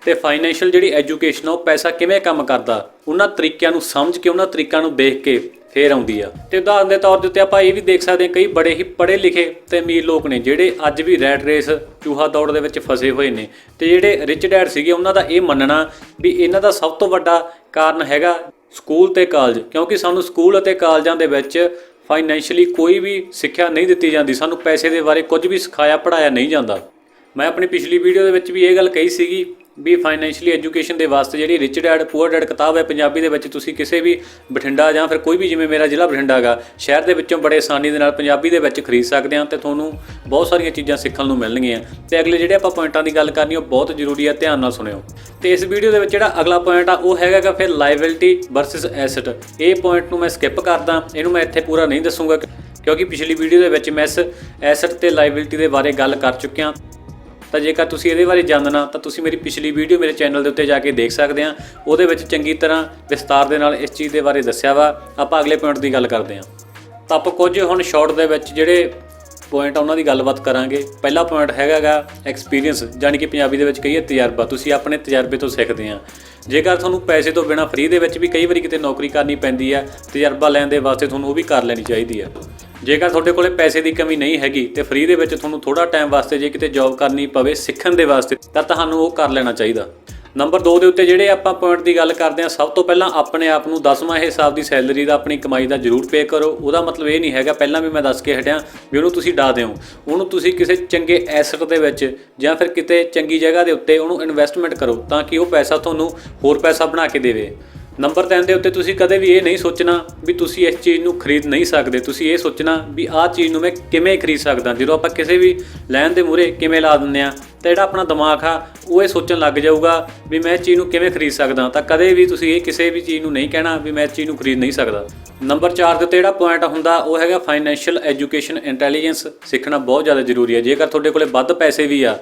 ਤੇ ਫਾਈਨੈਂਸ਼ੀਅਲ ਜਿਹੜੀ ਐਜੂਕੇਸ਼ਨ ਆ, ਉਹ ਪੈਸਾ ਕਿਵੇਂ ਕੰਮ ਕਰਦਾ? ਉਹਨਾਂ ਤਰੀਕਿਆਂ ਨੂੰ ਸਮਝ ਕੇ, ਉਹਨਾਂ ਤਰੀਕਾਂ ਨੂੰ ਦੇਖ ਕੇ ਫੇਰ ਆਉਂਦੀ ਆ। ਤੇ ਉਦਾਹਰਨ ਦੇ ਤੌਰ ਦੇ ਉੱਤੇ ਆਪਾਂ ਇਹ ਵੀ ਦੇਖ ਸਕਦੇ ਹਾਂ, ਕਈ ਬੜੇ ਹੀ ਪੜ੍ਹੇ ਲਿਖੇ ਤੇ ਅਮੀਰ ਲੋਕ ਨੇ, ਜਿਹੜੇ ਅੱਜ ਵੀ ਰੈਟ ਰੇਸ ਚੂਹਾ ਦੌੜ ਦੇ ਵਿੱਚ ਫਸੇ ਹੋਏ ਨੇ। ਤੇ ਜਿਹੜੇ ਰਿਚ ਡੈਡ ਸੀਗੇ, ਉਹਨਾਂ ਦਾ ਇਹ ਮੰਨਣਾ ਵੀ ਇਹਨਾਂ ਦਾ ਸਭ ਤੋਂ ਵੱਡਾ ਕਾਰਨ ਹੈਗਾ ਸਕੂਲ ਤੇ ਕਾਲਜ, ਕਿਉਂਕਿ ਸਾਨੂੰ ਸਕੂਲ ਅਤੇ ਕਾਲਜਾਂ ਦੇ ਵਿੱਚ ਫਾਈਨੈਂਸ਼ੀਅਲੀ ਕੋਈ ਵੀ ਸਿੱਖਿਆ ਨਹੀਂ ਦਿੱਤੀ ਜਾਂਦੀ, ਸਾਨੂੰ ਪੈਸੇ ਦੇ ਬਾਰੇ ਕੁਝ ਵੀ ਸਿਖਾਇਆ ਪੜਾਇਆ ਨਹੀਂ ਜਾਂਦਾ। ਮੈਂ ਆਪਣੀ ਪਿਛਲੀ ਵੀਡੀਓ ਦੇ ਵਿੱਚ ਵੀ ਇਹ ਗੱਲ ਕਹੀ ਸੀਗੀ ਵੀ ਫਾਈਨੈਂਸ਼ੀਅਲੀ ਐਜੂਕੇਸ਼ਨ ਦੇ ਵਾਸਤੇ ਜਿਹੜੀ ਰਿਚ ਡੈਡ ਪੂਅਰ ਡੈਡ ਕਿਤਾਬ ਹੈ ਪੰਜਾਬੀ ਦੇ ਵਿੱਚ, ਤੁਸੀਂ ਕਿਸੇ ਵੀ ਬਠਿੰਡਾ ਜਾਂ ਫਿਰ ਕੋਈ ਵੀ ਜਿਵੇਂ ਮੇਰਾ ਜ਼ਿਲ੍ਹਾ ਬਠਿੰਡਾ ਹੈਗਾ ਸ਼ਹਿਰ ਦੇ ਵਿੱਚੋਂ ਬੜੇ ਆਸਾਨੀ ਦੇ ਨਾਲ ਪੰਜਾਬੀ ਦੇ ਵਿੱਚ ਖਰੀਦ ਸਕਦੇ ਹਾਂ ਤੇ ਤੁਹਾਨੂੰ ਬਹੁਤ ਸਾਰੀਆਂ ਚੀਜ਼ਾਂ ਸਿੱਖਣ ਨੂੰ ਮਿਲਣਗੀਆਂ। ਤੇ ਅਗਲੇ ਜਿਹੜੇ ਆਪਾਂ ਪੁਆਇੰਟਾਂ ਦੀ ਗੱਲ ਕਰਨੀ, ਉਹ ਬਹੁਤ ਜ਼ਰੂਰੀ ਹੈ, ਧਿਆਨ ਨਾਲ ਸੁਣਿਓ। ਤੇ ਇਸ ਵੀਡੀਓ ਦੇ ਵਿੱਚ ਜਿਹੜਾ ਅਗਲਾ ਪੁਆਇੰਟ ਆ, ਉਹ ਹੈਗਾਗਾ ਫਿਰ ਲਾਇਬਿਲਿਟੀ ਵਰਸਸ ਐਸੈਟ ਇਹ ਪੁਆਇੰਟ ਨੂੰ ਮੈਂ ਸਕਿਪ ਕਰਦਾ, ਇਹਨੂੰ ਮੈਂ ਇੱਥੇ ਪੂਰਾ ਨਹੀਂ ਦੱਸੂਗਾ, ਕਿਉਂਕਿ ਪਿਛਲੀ ਵੀਡੀਓ ਦੇ ਵਿੱਚ ਮੈਂ ਇਸ ਐਸੈਟ ਤੇ ਲਾਇਬਿਲਿਟੀ ਦੇ ਬਾਰੇ ਗੱਲ ਕਰ ਚੁੱਕਿਆ। ਤਾਂ ਜੇਕਰ ਤੁਸੀਂ ਇਹਦੇ ਬਾਰੇ ਜਾਣਨਾ, ਤਾਂ ਤੁਸੀਂ ਮੇਰੀ ਪਿਛਲੀ ਵੀਡੀਓ ਮੇਰੇ ਚੈਨਲ ਦੇ ਉੱਤੇ ਜਾ ਕੇ ਦੇਖ ਸਕਦੇ ਆ। ਉਹਦੇ ਵਿੱਚ ਚੰਗੀ ਤਰ੍ਹਾਂ ਵਿਸਤਾਰ ਦੇ ਨਾਲ ਇਸ ਚੀਜ਼ ਦੇ ਬਾਰੇ ਦੱਸਿਆ ਵਾ। ਆਪਾਂ ਅਗਲੇ ਪੁਆਇੰਟ ਦੀ ਗੱਲ ਕਰਦੇ ਹਾਂ ਤਾਂ ਆਪਾਂ ਕੁਝ ਹੁਣ ਸ਼ਾਰਟ ਦੇ ਵਿੱਚ ਜਿਹੜੇ ਪੁਆਇੰਟ ਉਹਨਾਂ ਦੀ ਗੱਲਬਾਤ ਕਰਾਂਗੇ। ਪਹਿਲਾ ਪੁਆਇੰਟ ਹੈਗਾਗਾ ਐਕਸਪੀਰੀਅੰਸ ਯਾਨੀ ਕਿ ਪੰਜਾਬੀ ਦੇ ਵਿੱਚ ਕਹੀਏ ਤਜਰਬਾ। ਤੁਸੀਂ ਆਪਣੇ ਤਜਰਬੇ ਤੋਂ ਸਿੱਖਦੇ ਆ। ਜੇਕਰ ਤੁਹਾਨੂੰ ਪੈਸੇ ਤੋਂ ਬਿਨਾ ਫ੍ਰੀ ਦੇ ਵਿੱਚ ਵੀ ਕਈ ਵਾਰੀ ਕਿਤੇ ਨੌਕਰੀ ਕਰਨੀ ਪੈਂਦੀ ਹੈ ਤਜਰਬਾ ਲੈਣ ਦੇ ਵਾਸਤੇ ਤੁਹਾਨੂੰ ਉਹ ਵੀ ਕਰ ਲੈਣੀ ਚਾਹੀਦੀ ਹੈ ਜੇਕਰ ਤੁਹਾਡੇ ਕੋਲੇ ਪੈਸੇ ਦੀ ਕਮੀ ਨਹੀਂ ਹੈਗੀ, ਤੇ ਫ੍ਰੀ ਦੇ ਵਿੱਚ ਤੁਹਾਨੂੰ ਥੋੜਾ ਟਾਈਮ ਵਾਸਤੇ ਜੇ ਕਿਤੇ ਜੌਬ ਕਰਨੀ ਪਵੇ ਸਿੱਖਣ ਦੇ ਵਾਸਤੇ, ਤਾਂ ਤੁਹਾਨੂੰ ਉਹ ਕਰ ਲੈਣਾ ਚਾਹੀਦਾ। ਨੰਬਰ 2 ਦੇ ਉੱਤੇ ਜਿਹੜੇ ਆਪਾਂ ਪੁਆਇੰਟ ਦੀ ਗੱਲ ਕਰਦੇ ਆ ਸਭ ਤੋਂ ਪਹਿਲਾਂ ਆਪਣੇ ਆਪ ਨੂੰ 10ਵਾਂ ਹਿਸਾਬ ਦੀ ਸੈਲਰੀ ਦਾ, ਆਪਣੀ ਕਮਾਈ ਦਾ ਜ਼ਰੂਰ ਪੇ ਕਰੋ। ਉਹਦਾ ਮਤਲਬ ਇਹ ਨਹੀਂ ਹੈਗਾ, ਪਹਿਲਾਂ ਵੀ ਮੈਂ ਦੱਸ ਕੇ ਹਟਿਆ ਵੀ ਉਹਨੂੰ ਤੁਸੀਂ ਡਾ ਦਿਓ। ਉਹਨੂੰ ਤੁਸੀਂ ਕਿਸੇ ਚੰਗੇ ਐਸਟ ਦੇ ਵਿੱਚ ਜਾਂ ਫਿਰ ਕਿਤੇ ਚੰਗੀ ਜਗ੍ਹਾ ਦੇ ਉੱਤੇ ਉਹਨੂੰ ਇਨਵੈਸਟਮੈਂਟ ਕਰੋ ਤਾਂ ਕਿ ਉਹ ਪੈਸਾ ਤੁਹਾਨੂੰ ਹੋਰ ਪੈਸਾ ਬਣਾ ਕੇ ਦੇਵੇ। ਨੰਬਰ 3 ਦੇ ਉੱਤੇ ਤੁਸੀਂ ਕਦੇ ਵੀ ਇਹ ਨਹੀਂ ਸੋਚਣਾ ਵੀ ਤੁਸੀਂ ਇਸ ਚੀਜ਼ ਨੂੰ ਖਰੀਦ ਨਹੀਂ ਸਕਦੇ। ਤੁਸੀਂ ਇਹ ਸੋਚਣਾ ਵੀ ਆਹ ਚੀਜ਼ ਨੂੰ ਮੈਂ ਕਿਵੇਂ ਖਰੀਦ ਸਕਦਾ। ਜਦੋਂ ਆਪਾਂ ਕਿਸੇ ਵੀ ਲੈਣ ਦੇ ਮੂਰੇ ਕਿਵੇਂ ਲਾ ਦਿੰਦੇ ਆ ਤਾਂ ਜਿਹੜਾ ਆਪਣਾ ਦਿਮਾਗ ਆ, ਉਹ ਇਹ ਸੋਚਣ ਲੱਗ ਜਾਊਗਾ ਵੀ ਮੈਂ ਇਸ ਚੀਜ਼ ਨੂੰ ਕਿਵੇਂ ਖਰੀਦ ਸਕਦਾ। ਤਾਂ ਕਦੇ ਵੀ ਤੁਸੀਂ ਇਹ ਕਿਸੇ ਵੀ ਚੀਜ਼ ਨੂੰ ਨਹੀਂ ਕਹਿਣਾ ਵੀ ਮੈਂ ਇਸ ਚੀਜ਼ ਨੂੰ ਖਰੀਦ ਨਹੀਂ ਸਕਦਾ। ਨੰਬਰ 4 ਦੇ ਉੱਤੇ ਜਿਹੜਾ ਪੁਆਇੰਟ ਹੁੰਦਾ, ਉਹ ਹੈਗਾ ਫਾਈਨੈਂਸ਼ੀਅਲ ਐਜੂਕੇਸ਼ਨ ਇੰਟੈਲੀਜੈਂਸ ਸਿੱਖਣਾ ਬਹੁਤ ਜ਼ਿਆਦਾ ਜ਼ਰੂਰੀ ਹੈ। ਜੇਕਰ ਤੁਹਾਡੇ ਕੋਲੇ ਵੱਧ ਪੈਸੇ ਵੀ ਆ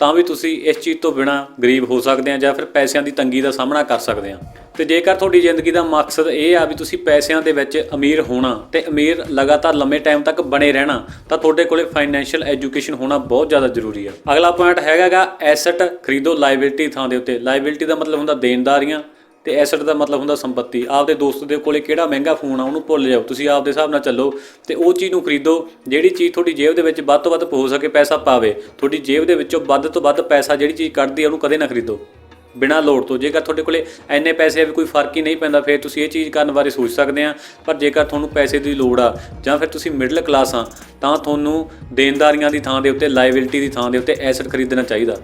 ਤਾਂ ਵੀ ਤੁਸੀਂ ਇਸ ਚੀਜ਼ ਤੋਂ ਬਿਨਾ ਗਰੀਬ ਹੋ ਸਕਦੇ ਆ ਜਾਂ ਫਿਰ ਪੈਸਿਆਂ ਦੀ ਤੰਗੀ ਦਾ ਸਾਹਮਣਾ ਕਰ ਸਕਦੇ ਆ। ਤੇ ਜੇਕਰ ਤੁਹਾਡੀ ਜ਼ਿੰਦਗੀ ਦਾ ਮਕਸਦ ਇਹ ਆ ਵੀ ਤੁਸੀਂ ਪੈਸਿਆਂ ਦੇ ਵਿੱਚ ਅਮੀਰ ਹੋਣਾ ਤੇ ਅਮੀਰ ਲਗਾਤਾਰ ਲੰਮੇ ਟਾਈਮ ਤੱਕ ਬਣੇ ਰਹਿਣਾ, ਤਾਂ ਤੁਹਾਡੇ ਕੋਲੇ ਫਾਈਨੈਂਸ਼ੀਅਲ ਐਜੂਕੇਸ਼ਨ ਹੋਣਾ ਬਹੁਤ ਜ਼ਿਆਦਾ ਜ਼ਰੂਰੀ ਆ। ਅਗਲਾ ਪੁਆਇੰਟ ਹੈਗਾਗਾ ਐਸੈਟ ਖਰੀਦੋ ਲਾਇਬਿਲਿਟੀ ਥਾਂ ਦੇ ਉੱਤੇ। ਲਾਇਬਿਲਿਟੀ ਦਾ ਮਤਲਬ ਹੁੰਦਾ ਦੇਣਦਾਰੀਆਂ। ਤੇ ਐਸੈਟ ਦਾ ਮਤਲਬ ਹੁੰਦਾ ਸੰਪਤੀ। ਆਪਦੇ ਦੋਸਤ ਦੇ ਕੋਲੇ ਕਿਹੜਾ ਮਹਿੰਗਾ ਫੋਨ ਆ, ਉਹਨੂੰ ਭੁੱਲ ਜਾਓ। ਤੁਸੀਂ ਆਪਦੇ ਹਿਸਾਬ ਨਾਲ ਚੱਲੋ ਤੇ ਉਹ ਚੀਜ਼ ਨੂੰ ਖਰੀਦੋ, ਜਿਹੜੀ ਚੀਜ਼ ਤੁਹਾਡੀ ਜੇਬ ਦੇ ਵਿੱਚ ਵੱਧ ਤੋਂ ਵੱਧ ਹੋ ਸਕੇ, ਪੈਸਾ ਪਾਵੇ। ਤੁਹਾਡੀ ਜੇਬ ਦੇ ਵਿੱਚੋਂ ਵੱਧ ਤੋਂ ਵੱਧ ਪੈਸਾ ਜਿਹੜੀ ਚੀਜ਼ ਕੱਢਦੀ ਆ, ਉਹਨੂੰ ਕਦੇ ਨਾ ਖਰੀਦੋ। ਬਿਨਾਂ ਲੋੜ ਤੋਂ। ਜੇਕਰ ਤੁਹਾਡੇ ਕੋਲੇ ਐਨੇ ਪੈਸੇ ਆ ਵੀ ਕੋਈ ਫ਼ਰਕ ਹੀ ਨਹੀਂ ਪੈਂਦਾ, ਫਿਰ ਤੁਸੀਂ ਇਹ ਚੀਜ਼ ਕਰਨ ਬਾਰੇ ਸੋਚ ਸਕਦੇ ਆ। ਪਰ ਜੇਕਰ ਤੁਹਾਨੂੰ ਪੈਸੇ ਦੀ ਲੋੜ ਆ, ਜਾਂ ਫਿਰ ਤੁਸੀਂ ਮਿਡਲ ਕਲਾਸ ਆ, ਤਾਂ ਤੁਹਾਨੂੰ ਦੇਣਦਾਰੀਆਂ ਦੀ ਥਾਂ ਦੇ ਉੱਤੇ ਲਾਇਬਿਲਿਟੀ ਦੀ ਥਾਂ ਦੇ ਉੱਤੇ ਐਸੈਟ ਖਰੀਦਣਾ ਚਾਹੀਦਾ।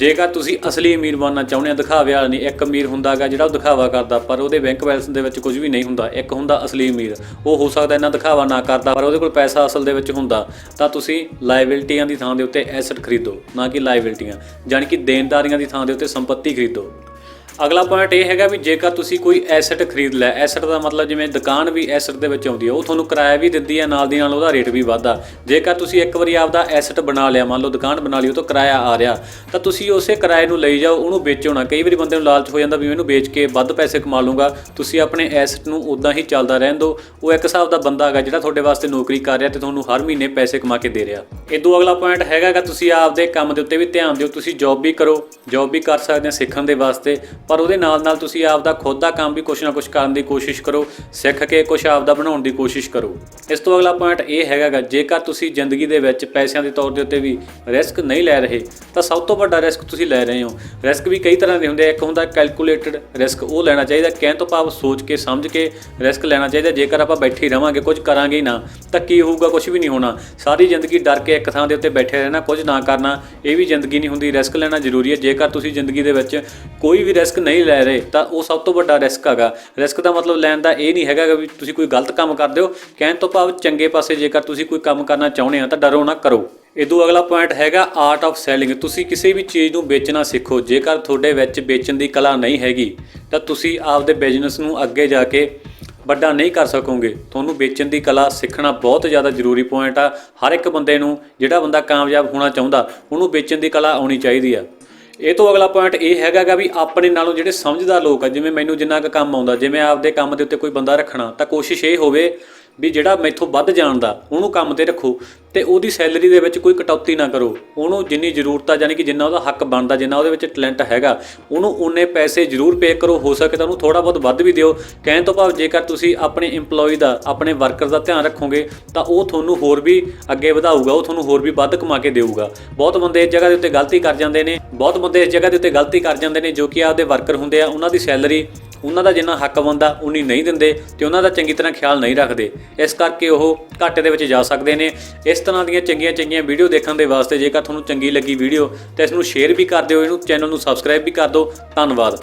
ਜੇਕਰ ਤੁਸੀਂ ਅਸਲੀ ਅਮੀਰ ਬਣਨਾ ਚਾਹੁੰਦੇ ਆ, ਦਿਖਾਵੇ ਵਾਲਾ ਨਹੀਂ, ਇੱਕ ਅਮੀਰ ਹੁੰਦਾਗਾ ਜਿਹੜਾ ਉਹ ਦਿਖਾਵਾ ਕਰਦਾ, ਪਰ ਉਹਦੇ ਬੈਂਕ ਬੈਲੈਂਸ ਦੇ ਵਿੱਚ ਕੁਝ ਵੀ ਨਹੀਂ ਹੁੰਦਾ। ਇੱਕ ਹੁੰਦਾ ਅਸਲੀ ਅਮੀਰ। ਉਹ ਹੋ ਸਕਦਾ ਇਹਨਾਂ ਦਿਖਾਵਾ ਨਾ ਕਰਦਾ, ਪਰ ਉਹਦੇ ਕੋਲ ਪੈਸਾ ਅਸਲ ਦੇ ਵਿੱਚ ਹੁੰਦਾ। ਤਾਂ ਤੁਸੀਂ ਲਾਇਬਿਲਟੀਆਂ ਦੀ ਥਾਂ ਦੇ ਉੱਤੇ ਐਸੈਟ ਖਰੀਦੋ, ਨਾ ਕਿ ਲਾਇਬਿਲਟੀਆਂ। ਜਾਣੀ ਕਿ ਦੇਣਦਾਰੀਆਂ ਦੀ ਥਾਂ ਦੇ ਉੱਤੇ ਸੰਪਤੀ ਖਰੀਦੋ। ਅਗਲਾ ਪੁਆਇੰਟ ਇਹ ਹੈਗਾ ਵੀ ਜੇਕਰ ਤੁਸੀਂ ਕੋਈ ਐਸੈਟ ਖਰੀਦ ਲੈ ਐਸੈਟ ਦਾ ਮਤਲਬ ਜਿਵੇਂ ਦੁਕਾਨ ਵੀ ਐਸੈਟ ਦੇ ਵਿੱਚ ਆਉਂਦੀ ਹੈ, ਉਹ ਤੁਹਾਨੂੰ ਕਿਰਾਇਆ ਵੀ ਦਿੰਦੀ ਹੈ, ਨਾਲ ਦੀ ਨਾਲ ਉਹਦਾ ਰੇਟ ਵੀ ਵੱਧਦਾ। ਜੇਕਰ ਤੁਸੀਂ ਇੱਕ ਵਾਰੀ ਆਪਦਾ ਐਸੈਟ ਬਣਾ ਲਿਆ, ਮੰਨ ਲਓ ਦੁਕਾਨ ਬਣਾ ਲਈ, ਉਹ ਤੋਂ ਕਿਰਾਇਆ ਆ ਰਿਹਾ, ਤਾਂ ਤੁਸੀਂ ਉਸੇ ਕਿਰਾਏ ਨੂੰ ਲਈ ਜਾਓ, ਉਹਨੂੰ ਵੇਚੋ ਨਾ। ਕਈ ਵਾਰੀ ਬੰਦੇ ਨੂੰ ਲਾਲਚ ਹੋ ਜਾਂਦਾ ਵੀ ਇਹਨੂੰ ਵੇਚ ਕੇ ਵੱਧ ਪੈਸੇ ਕਮਾ ਲੂੰਗਾ ਤੁਸੀਂ ਆਪਣੇ ਐਸੈਟ ਨੂੰ ਉਦਾਂ ਹੀ ਚੱਲਦਾ ਰਹਿਣ ਦਿਓ। ਉਹ ਇੱਕ ਹਿਸਾਬ ਦਾ ਬੰਦਾ ਹੈਗਾ ਜਿਹੜਾ ਤੁਹਾਡੇ ਵਾਸਤੇ ਨੌਕਰੀ ਕਰ ਰਿਹਾ ਤੇ ਤੁਹਾਨੂੰ ਹਰ ਮਹੀਨੇ ਪੈਸੇ ਕਮਾ ਕੇ ਦੇ ਰਿਹਾ। ਇਦੋਂ ਅਗਲਾ ਪੁਆਇੰਟ ਹੈਗਾਗਾ ਤੁਸੀਂ ਆਪਦੇ ਕੰਮ ਦੇ ਉੱਤੇ ਵੀ ਧਿਆਨ ਦਿਓ, ਤੁਸੀਂ ਜੌਬ ਵੀ ਕਰੋ ਜੌਬ ਵੀ ਕਰ ਸਕਦੇ ਆ ਸਿੱਖਣ ਦੇ ਵਾਸਤੇ। ਪਰ ਉਹਦੇ ਨਾਲ ਨਾਲ ਤੁਸੀਂ ਆਪਦਾ ਖੁਦ ਦਾ ਕੰਮ ਵੀ ਕੁਛ ਨਾ ਕੁਛ ਕਰਨ ਦੀ ਕੋਸ਼ਿਸ਼ ਕਰੋ, ਸਿੱਖ ਕੇ ਕੁਛ ਆਪਦਾ ਬਣਾਉਣ ਦੀ ਕੋਸ਼ਿਸ਼ ਕਰੋ। ਇਸ ਤੋਂ ਅਗਲਾ ਪੁਆਇੰਟ ਇਹ ਹੈਗਾਗਾ, ਜੇਕਰ ਤੁਸੀਂ ਜ਼ਿੰਦਗੀ ਦੇ ਵਿੱਚ ਪੈਸਿਆਂ ਦੇ ਤੌਰ ਦੇ ਉੱਤੇ ਵੀ ਰਿਸਕ ਨਹੀਂ ਲੈ ਰਹੇ, ਤਾਂ ਸਭ ਤੋਂ ਵੱਡਾ ਰਿਸਕ ਤੁਸੀਂ ਲੈ ਰਹੇ ਹੋ। ਰਿਸਕ ਵੀ ਕਈ ਤਰ੍ਹਾਂ ਦੇ ਹੁੰਦੇ ਇੱਕ ਹੁੰਦਾ ਕੈਲਕੂਲੇਟਡ ਰਿਸਕ ਉਹ ਲੈਣਾ ਚਾਹੀਦਾ, ਕਹਿਣ ਤੋਂ ਭਾਵ ਸੋਚ ਕੇ, ਸਮਝ ਕੇ ਰਿਸਕ ਲੈਣਾ ਚਾਹੀਦਾ, ਜੇਕਰ ਆਪਾਂ ਬੈਠੇ ਹੀ ਰਵਾਂਗੇ ਕੁਝ ਕਰਾਂਗੇ ਹੀ ਨਾ, ਤਾਂ ਕੀ ਹੋਊਗਾ ਕੁਝ ਵੀ ਨਹੀਂ ਹੋਣਾ। ਸਾਰੀ ਜ਼ਿੰਦਗੀ ਡਰ ਕੇ ਇੱਕ ਥਾਂ ਦੇ ਉੱਤੇ ਬੈਠੇ ਰਹਿਣਾ ਕੁਝ ਨਾ ਕਰਨਾ, ਇਹ ਵੀ ਜ਼ਿੰਦਗੀ ਨਹੀਂ ਹੁੰਦੀ ਰਿਸਕ ਲੈਣਾ ਜ਼ਰੂਰੀ ਹੈ। ਜੇਕਰ ਤੁਸੀਂ ਜ਼ਿੰਦਗੀ ਦੇ ਵਿੱਚ ਕੋਈ ਵੀ ਰਿਸਕ ਰਿਸਕ ਨਹੀਂ ਲੈ ਰਹੇ, ਤਾਂ ਉਹ ਸਭ ਤੋਂ ਵੱਡਾ ਰਿਸਕ ਹੈਗਾ। ਰਿਸਕ ਦਾ ਮਤਲਬ ਲੈਣ ਦਾ ਇਹ ਨਹੀਂ ਹੈਗਾ ਵੀ ਤੁਸੀਂ ਕੋਈ ਗਲਤ ਕੰਮ ਕਰਦੇ ਹੋ। ਕਹਿਣ ਤੋਂ ਭਾਵ ਚੰਗੇ ਪਾਸੇ ਜੇਕਰ ਤੁਸੀਂ ਕੋਈ ਕੰਮ ਕਰਨਾ ਚਾਹੁੰਦੇ ਆ ਤਾਂ ਡਰੋ ਨਾ ਕਰੋ। ਇਦੋਂ ਅਗਲਾ ਪੁਆਇੰਟ ਹੈਗਾ ਆਰਟ ਆਫ ਸੈਲਿੰਗ ਤੁਸੀਂ ਕਿਸੇ ਵੀ ਚੀਜ਼ ਨੂੰ ਵੇਚਣਾ ਸਿੱਖੋ। ਜੇਕਰ ਤੁਹਾਡੇ ਵਿੱਚ ਵੇਚਣ ਦੀ ਕਲਾ ਨਹੀਂ ਹੈਗੀ, ਤਾਂ ਤੁਸੀਂ ਆਪਦੇ ਬਿਜ਼ਨਸ ਨੂੰ ਅੱਗੇ ਜਾ ਕੇ ਵੱਡਾ ਨਹੀਂ ਕਰ ਸਕੋਗੇ। ਤੁਹਾਨੂੰ ਵੇਚਣ ਦੀ ਕਲਾ ਸਿੱਖਣਾ ਬਹੁਤ ਜ਼ਿਆਦਾ ਜ਼ਰੂਰੀ ਪੁਆਇੰਟ ਆ। ਹਰ ਇੱਕ ਬੰਦੇ ਨੂੰ, ਜਿਹੜਾ ਬੰਦਾ ਕਾਮਯਾਬ ਹੋਣਾ ਚਾਹੁੰਦਾ, ਉਹਨੂੰ ਵੇਚਣ ਦੀ ਕਲਾ ਆਉਣੀ ਚਾਹੀਦੀ ਆ। ਇਹ ਤੋਂ ਅਗਲਾ ਪੁਆਇੰਟ ਇਹ ਹੈਗਾਗਾ ਵੀ ਆਪਣੇ ਨਾਲੋਂ ਜਿਹੜੇ ਸਮਝਦਾਰ ਲੋਕ ਆ, ਜਿਵੇਂ ਮੈਨੂੰ ਜਿੰਨਾ ਕੁ ਕੰਮ ਆਉਂਦਾ ਜਿਵੇਂ ਆਪਦੇ ਕੰਮ ਦੇ ਉੱਤੇ ਕੋਈ ਬੰਦਾ ਰੱਖਣਾ, ਤਾਂ ਕੋਸ਼ਿਸ਼ ਇਹ ਹੋਵੇ ਵੀ ਜਿਹੜਾ ਮੈਥੋਂ ਵੱਧ ਜਾਣਦਾ, ਉਹਨੂੰ ਕੰਮ ਤੇ ਰੱਖੋ ਤੇ ਉਹਦੀ ਸੈਲਰੀ ਦੇ ਵਿੱਚ ਕੋਈ ਕਟੌਤੀ ਨਾ ਕਰੋ। ਉਹਨੂੰ ਜਿੰਨੀ ਜ਼ਰੂਰਤ ਆ ਯਾਨੀ ਕਿ ਜਿੰਨਾ ਉਹਦਾ ਹੱਕ ਬਣਦਾ, ਜਿੰਨਾ ਉਹਦੇ ਵਿੱਚ ਟੈਲੈਂਟ ਹੈਗਾ, ਉਹਨੂੰ ਉਨੇ ਪੈਸੇ ਜ਼ਰੂਰ ਪੇ ਕਰੋ। ਹੋ ਸਕੇ ਤਾਂ ਉਹਨੂੰ ਥੋੜਾ ਬਹੁਤ ਵੱਧ ਵੀ ਦਿਓ। ਕਹਿਣ ਤੋਂ ਭਾਵ ਜੇਕਰ ਤੁਸੀਂ ਆਪਣੇ EMPLOYE ਦਾ, ਆਪਣੇ ਵਰਕਰ ਦਾ ਧਿਆਨ ਰੱਖੋਗੇ, ਤਾਂ ਉਹ ਤੁਹਾਨੂੰ ਹੋਰ ਵੀ ਅੱਗੇ ਵਧਾਊਗਾ, ਉਹ ਤੁਹਾਨੂੰ ਹੋਰ ਵੀ ਵੱਧ ਕਮਾ ਕੇ ਦੇਊਗਾ। ਬਹੁਤ ਬੰਦੇ ਇਸ ਜਗ੍ਹਾ ਦੇ ਉੱਤੇ ਗਲਤੀ ਕਰ ਜਾਂਦੇ ਨੇ, ਬਹੁਤ ਬੰਦੇ ਇਸ ਜਗ੍ਹਾ ਦੇ ਉੱਤੇ ਗਲਤੀ ਕਰ ਜਾਂਦੇ ਨੇ, ਜੋ ਕਿ ਆਪਦੇ ਵਰਕਰ ਹੁੰਦੇ ਆ, ਉਹਨਾਂ ਦੀ ਸੈਲਰੀ ਉਹਨਾਂ ਦਾ ਜਿੰਨਾ ਹੱਕ ਬਣਦਾ, ਉਨੀ ਨਹੀਂ ਦਿੰਦੇ ਤੇ ਉਹਨਾਂ ਦਾ ਚੰਗੀ ਤਰ੍ਹਾਂ ਖਿਆਲ ਨਹੀਂ ਰੱਖਦੇ। ਇਸ ਕਰਕੇ ਉਹ ਘਾਟੇ ਦੇ ਵਿੱਚ ਜਾ ਸਕਦੇ ਨੇ। ਇਸ ਤਰ੍ਹਾਂ ਦੀਆਂ ਚੰਗੀਆਂ ਚੰਗੀਆਂ ਵੀਡੀਓ ਦੇਖਣ ਦੇ ਵਾਸਤੇ ਜੇਕਰ ਤੁਹਾਨੂੰ ਚੰਗੀ ਲੱਗੀ ਵੀਡੀਓ, ਤਾਂ ਇਸ ਨੂੰ ਸ਼ੇਅਰ ਵੀ ਕਰ ਦਿਓ, ਇਹਨੂੰ ਚੈਨਲ ਨੂੰ ਸਬਸਕ੍ਰਾਈਬ ਵੀ ਕਰ ਦਿਓ। ਧੰਨਵਾਦ।